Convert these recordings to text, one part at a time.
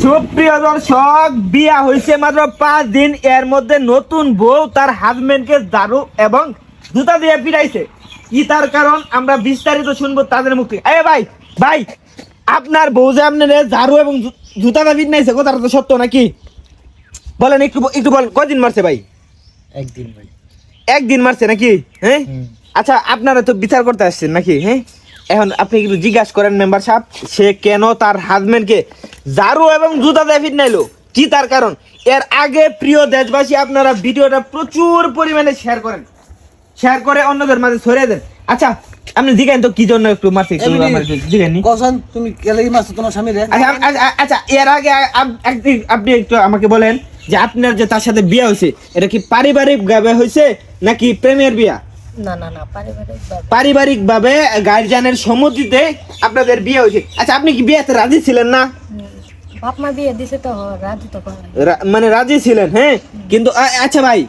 সুপ্রিয় দর্শক বিয়া হয়েছে মাত্র পাঁচ দিন। এর মধ্যে নতুন বউ তার হাজবেন্ডকে দারু এবং জুতা দিয়ে পিটাইছে কি তার কারণ? আমরা বিস্তারিত শুনব তাদের মুখ এ ভাই ভাই আপনার বউ যে আপনার ঝাড়ু এবং জুতাটা পিটাইছে কথাটা তো সত্য নাকি? বলেন একটু একটু বল কদিন মারছে ভাই? একদিন ভাই। একদিন মারছে নাকি? হ্যাঁ? আচ্ছা আপনারা তো বিচার করতে আসছেন নাকি হ্যাঁ? এখন আপনি কিন্তু জিজ্ঞাসা করেন মেম্বার সাহেব সে কেন তার হাজবেন্ডকে ঝাড়ু এবং জুতা দিয়ে ফিট নাইলো কি তার কারণ? এর আগে প্রিয় দেশবাসী আপনারা ভিডিওটা প্রচুর পরিমাণে শেয়ার করেন। শেয়ার করে অন্যদের মাঝে ছড়িয়ে দেন। আচ্ছা আপনি জিজ্ঞেন তো কি জন্য একটু মারছে একটু আমার জিজ্ঞেন তুমি কেলে মারছো তোমার স্বামী রে। আচ্ছা আচ্ছা, আচ্ছা এর আগে আপনি একটু আমাকে বলেন যে আপনার যে তার সাথে বিয়ে হয়েছে এটা কি পারিবারিক ভাবে হয়েছে নাকি প্রেমের বিয়া? না না না পারিবারিক ভাবে। গার্জিয়ানের সম্মতিতে আপনাদের বিয়ে হয়েছে। আচ্ছা আপনি কি বিয়েতে রাজি ছিলেন না? বাপ মা বিয়ে দিছে তো রাজি তো মানে রাজি ছিলেন হ্যাঁ? কিন্তু আচ্ছা ভাই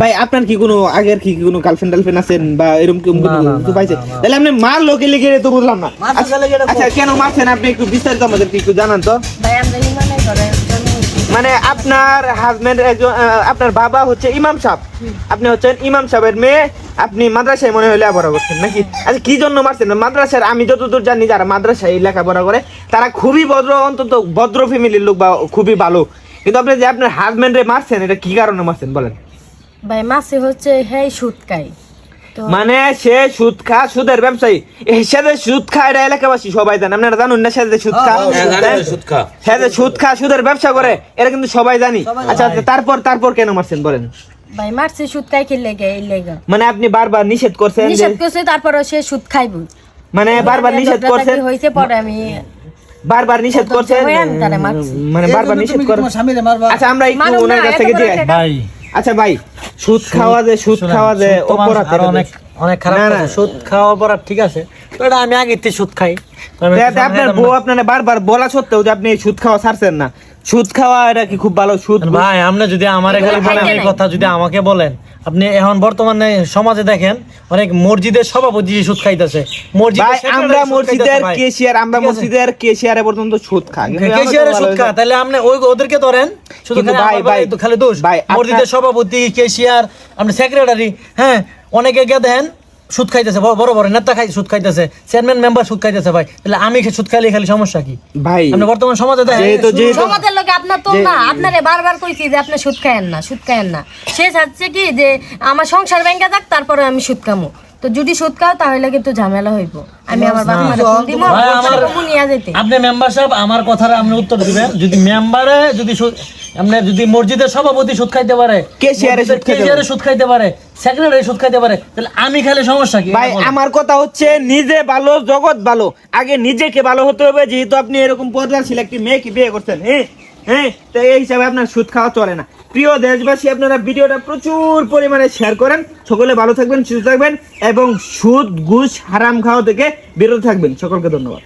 ভাই আপনার কি কোনো আগের কি কোনো গার্লফ্রেন্ড টার্লফ্রেন্ড আছেন বা এরকম কি কোনো কিছু পাইছে? তাহলে আপনি মার লোকে লেগে তো বুঝলাম না। আচ্ছা আচ্ছা, কেন মারছেন? আপনি একটু বিস্তারিত আমাদেরকে একটু জানান তো। ভাই আমরা মানে আপনার হাজবেন্ড একজন আপনার বাবা হচ্ছে ইমাম সাহেব। আপনি হচ্ছেন ইমাম সাহেবের মেয়ে। আপনি মাদ্রাসায় মনে হয় লেখাপড়া করছেন নাকি? আচ্ছা কি জন্য মারছেন? মাদ্রাসার আমি যতদূর জানি যারা মাদ্রাসায় লেখাপড়া করে, তারা খুবই ভদ্র, অন্তত ভদ্র ফ্যামিলির লোক বা খুবই ভালো। কিন্তু আপনি যে আপনার হাজবেন্ডে মারছেন, এটা কি কারণে মারছেন বলেন? ভাই মাসে হচ্ছে, হেই সুদ মানে সে সুদ খা সুদের ব্যবসায়ী। এই সাথে সুদ খা এটা এলাকাবাসী সবাই জানে। আপনারা জানুন না সে যে সুদ খা হ্যাঁ, হ্যাঁ? সে যে সুদ খা সুদের ব্যবসা করে এটা কিন্তু সবাই জানি। আচ্ছা আচ্ছা, তারপর তারপর কেন মারছেন বলেন? ভাই মারছে সুদ খাই লেগে মানে আপনি বারবার নিষেধ করছেন নিষেধ করছে তারপরে সে সুদ খাইব। মানে বারবার নিষেধ করছেন হয়েছে পরে আমি বারবার নিষেধ করছেন। মানে বারবার নিষেধ করেন আচ্ছা আমরা একটু ওনার কাছ থেকে দিয়ে ভাই আচ্ছা ভাই সুদ খাওয়া যে সুদ খাওয়া যে অপরাধ অনেক অনেক খারাপ না, সুদ খাওয়া অপরাধ ঠিক আছে? তো এটা আমি আগে থেকে সুদ খাই। আপনার বউ আপনাকে আপনার বারবার বলা সত্ত্বেও যে আপনি সুদ খাওয়া ছাড়ছেন না। সুদ খাওয়া এটা কি খুব ভালো? সুদ ভাই আপনি যদি আমার এগুলো এখানে বলেন এই কথা যদি আমাকে বলেন আপনি এখন বর্তমানে সমাজে দেখেন অনেক মসজিদের সভাপতি সুদ খাইতেছে। আমরা সুদ মসজিদের খাইতেছে ভাই। কেশিয়ার আমরা মসজিদের কেশিয়ারে পর্যন্ত সুদ খাই। খা তাহলে আপনি ওই ওদেরকে ধরেন। শুধু খালি ভাই, ভাই, খালি দোষ। ভাই, মসজিদের সভাপতি কেশিয়ার আপনি সেক্রেটারি হ্যাঁ অনেকে গিয়ে দেন সুদ খাইতেছে বড় বড় বড় নেতা খাই সুদ খাইতেছে চেয়ারম্যান মেম্বার সুদ খাইতেছে ভাই। তাহলে আমি কি সুদ খাইলে খালি সমস্যা কি? ভাই আপনি বর্তমান সমাজে দেখেন সমাজের লোকে আপনার তো না আপনারে বারবার কইছি যে আপনি সুদ খায়েন না সুদ খায়েন না। সে চাচ্ছে কি যে আমার সংসার ব্যাংকে থাক তারপরে আমি সুদ খামো। তো যদি সুদ খাও তাহলে কিন্তু ঝামেলা হইব। আমি আমার বাবা মারে ফোন দিব আমার- আমার নিয়ে যেতে আপনি মেম্বার সাহেব আমার কথার আপনি উত্তর দিবেন। যদি মেম্বারে যদি আপনি যদি মসজিদের সভাপতি সুদ খাইতে পারে কেশিয়ারে সুদ খাইতে সুদ খাইতে পারে সেক্রেটারি সুদ খাইতে পারে তাহলে আমি খালি সমস্যা কি? ভাই আমার কথা হচ্ছে নিজে ভালো জগৎ ভালো। আগে নিজেকে ভালো হতে হবে যেহেতু আপনি এরকম পর্দাশীল একটি মেয়েকে বিয়ে করছেন হ্যাঁ হ্যাঁ তো এই হিসাবে আপনার সুদ খাওয়া চলে না। প্রিয় দেশবাসী আপনারা ভিডিওটা প্রচুর পরিমাণে শেয়ার করেন। সকলে ভালো থাকবেন সুস্থ থাকবেন এবং সুদ ঘুষ হারাম খাওয়া থেকে বিরত থাকবেন। সকলকে ধন্যবাদ।